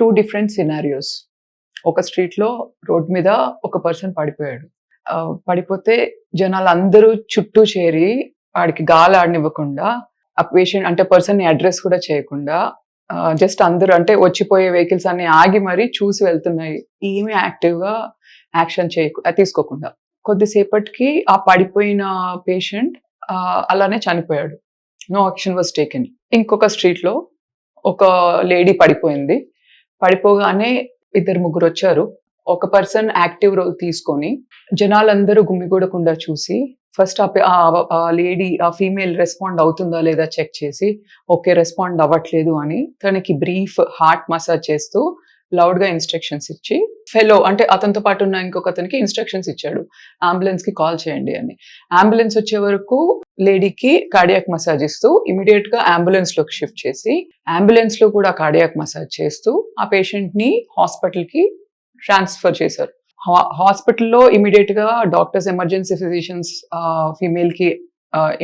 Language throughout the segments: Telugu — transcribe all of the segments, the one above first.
టూ డిఫరెంట్ సినారియోస్ ఒక స్ట్రీట్లో రోడ్ మీద ఒక పర్సన్ పడిపోయాడు. పడిపోతే జనాలు అందరూ చుట్టూ చేరి వాడికి గాలి ఆడనివ్వకుండా ఆ పేషెంట్ అంటే పర్సన్ అడ్రస్ కూడా చేయకుండా జస్ట్ అందరూ అంటే వచ్చిపోయే వెహికల్స్ అన్ని ఆగి మరీ చూసి వెళ్తున్నాయి. ఏమీ యాక్టివ్గా యాక్షన్ చేయకు తీసుకోకుండా. కొద్దిసేపటికి ఆ పడిపోయిన పేషెంట్ అలానే చనిపోయాడు. నో యాక్షన్ వాజ్ టేకెన్ ఇంకొక స్ట్రీట్లో ఒక లేడీ పడిపోయింది. పడిపోగానే ఇద్దరు ముగ్గురు వచ్చారు. ఒక పర్సన్ యాక్టివ్ రోల్ తీసుకొని జనాలందరూ గుమ్మిగూడకుండా చూసి ఫస్ట్ ఆ లేడీ ఆ ఫీమేల్ రెస్పాండ్ అవుతుందా లేదా చెక్ చేసి ఓకే రెస్పాండ్ అవ్వట్లేదు అని తనకి బ్రీఫ్ హార్ట్ మసాజ్ చేస్తూ లౌడ్గా ఇన్స్ట్రక్షన్స్ ఇచ్చి ఫెలో అంటే అతనితో పాటు ఉన్న ఇంకొక అతనికి ఇన్స్ట్రక్షన్స్ ఇచ్చాడు. అంబులెన్స్కి కాల్ చేయండి అని. అంబులెన్స్ వచ్చే వరకు లేడీకి కార్డియాక్ మసాజ్ ఇస్తూ ఇమీడియట్గా అంబులెన్స్లోకి షిఫ్ట్ చేసి అంబులెన్స్లో కూడా కార్డియాక్ మసాజ్ చేస్తూ ఆ పేషెంట్ని హాస్పిటల్కి ట్రాన్స్ఫర్ చేశారు. హాస్పిటల్లో ఇమీడియట్గా డాక్టర్స్ ఎమర్జెన్సీ ఫిజిషియన్స్ ఫీమేల్కి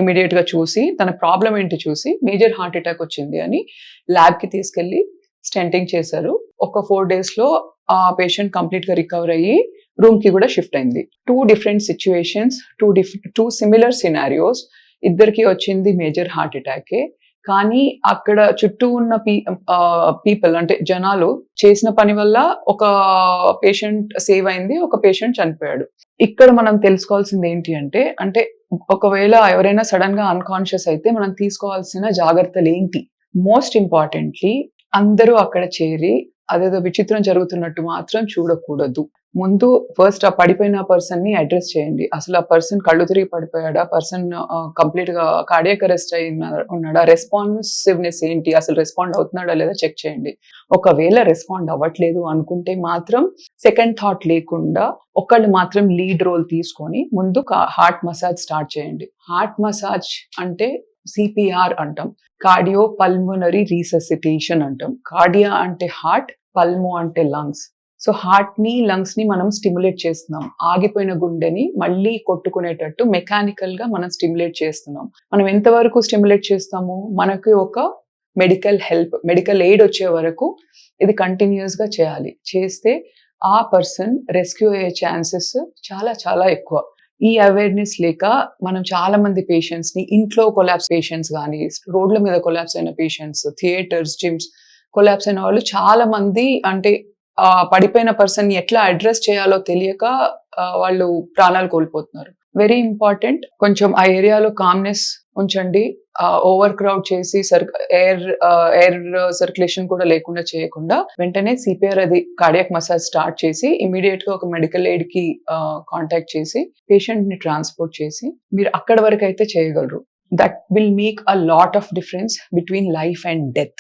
ఇమీడియట్గా చూసి తన ప్రాబ్లం ఏంటి చూసి మేజర్ హార్ట్ అటాక్ వచ్చింది అని ల్యాబ్కి తీసుకెళ్ళి స్టెంటింగ్ చేశారు. ఒక ఫోర్ డేస్లో ఆ పేషెంట్ కంప్లీట్గా రికవర్ అయ్యి రూమ్కి కూడా షిఫ్ట్ అయింది. Two different situations two diff two similar scenarios ఇద్దరికి వచ్చింది మేజర్ హార్ట్ అటాకే. కానీ అక్కడ చుట్టూ ఉన్న పీ పీపుల్ అంటే జనాలు చేసిన పని వల్ల ఒక పేషెంట్ సేవ్ అయింది ఒక పేషెంట్ చనిపోయాడు. ఇక్కడ మనం తెలుసుకోవాల్సింది ఏంటి అంటే అంటే ఒకవేళ ఎవరైనా సడన్గా అన్కాన్షియస్ అయితే మనం తీసుకోవాల్సిన జాగ్రత్తలు ఏంటి? మోస్ట్ ఇంపార్టెంట్లీ అందరూ అక్కడ చేరి అదేదో విచిత్రం జరుగుతున్నట్టు మాత్రం చూడకూడదు. ముందు ఫస్ట్ ఆ పడిపోయిన పర్సన్ని అడ్రస్ చేయండి. అసలు ఆ పర్సన్ కళ్ళు తిరిగి పడిపోయాడా? పర్సన్ కంప్లీట్గా కార్డియక్ అరెస్ట్ అయి ఉన్నాడా? రెస్పాన్సివ్నెస్ ఏంటి? అసలు రెస్పాండ్ అవుతున్నాడా లేదా చెక్ చేయండి. ఒకవేళ రెస్పాండ్ అవ్వట్లేదు అనుకుంటే మాత్రం సెకండ్ థాట్ లేకుండా ఒకళ్ళు మాత్రం లీడ్ రోల్ తీసుకొని ముందు హార్ట్ మసాజ్ స్టార్ట్ చేయండి. హార్ట్ మసాజ్ అంటే సిపిఆర్ అంటాం. కార్డియో పల్మోనరీ రీసెసిటేషన్ అంటాం. కార్డియా అంటే హార్ట్ పల్మో అంటే లంగ్స్. సో హార్ట్ని లంగ్స్ని మనం స్టిమ్యులేట్ చేస్తున్నాం. ఆగిపోయిన గుండెని మళ్ళీ కొట్టుకునేటట్టు మెకానికల్గా మనం స్టిమ్యులేట్ చేస్తున్నాం. మనం ఎంతవరకు స్టిమ్యులేట్ చేస్తాము మనకి ఒక మెడికల్ హెల్ప్ మెడికల్ ఎయిడ్ వచ్చే వరకు ఇది కంటిన్యూస్గా చేయాలి. చేస్తే ఆ పర్సన్ రెస్క్యూ అయ్యే ఛాన్సెస్ చాలా చాలా ఎక్కువ. ఈ అవేర్నెస్ లేక మనం చాలా మంది పేషెంట్స్ని ఇంట్లో కొలాప్స్ పేషెంట్స్ కానీ రోడ్ల మీద కొలాప్స్ అయిన పేషెంట్స్ థియేటర్స్ జిమ్స్ కొలాబ్స్ అయిన వాళ్ళు చాలా మంది అంటే ఆ పడిపోయిన పర్సన్ ఎట్లా అడ్రస్ చేయాలో తెలియక వాళ్ళు ప్రాణాలు కోల్పోతున్నారు. Very important. కొంచెం ఆ ఏరియాలో కామ్నెస్ ఉంచండి. ఓవర్ క్రౌడ్ చేసి సర్ ఎయిర్ ఎయిర్ సర్క్యులేషన్ కూడా లేకుండా చేయకుండా వెంటనే సిపిఆర్ అది కార్డియాక్ మసాజ్ స్టార్ట్ చేసి ఇమీడియట్గా ఒక మెడికల్ ఎయిడ్కి కాంటాక్ట్ చేసి పేషెంట్ని ట్రాన్స్పోర్ట్ చేసి మీరు అక్కడ వరకు అయితే చేయగలరు. That will make a lot of difference between life and death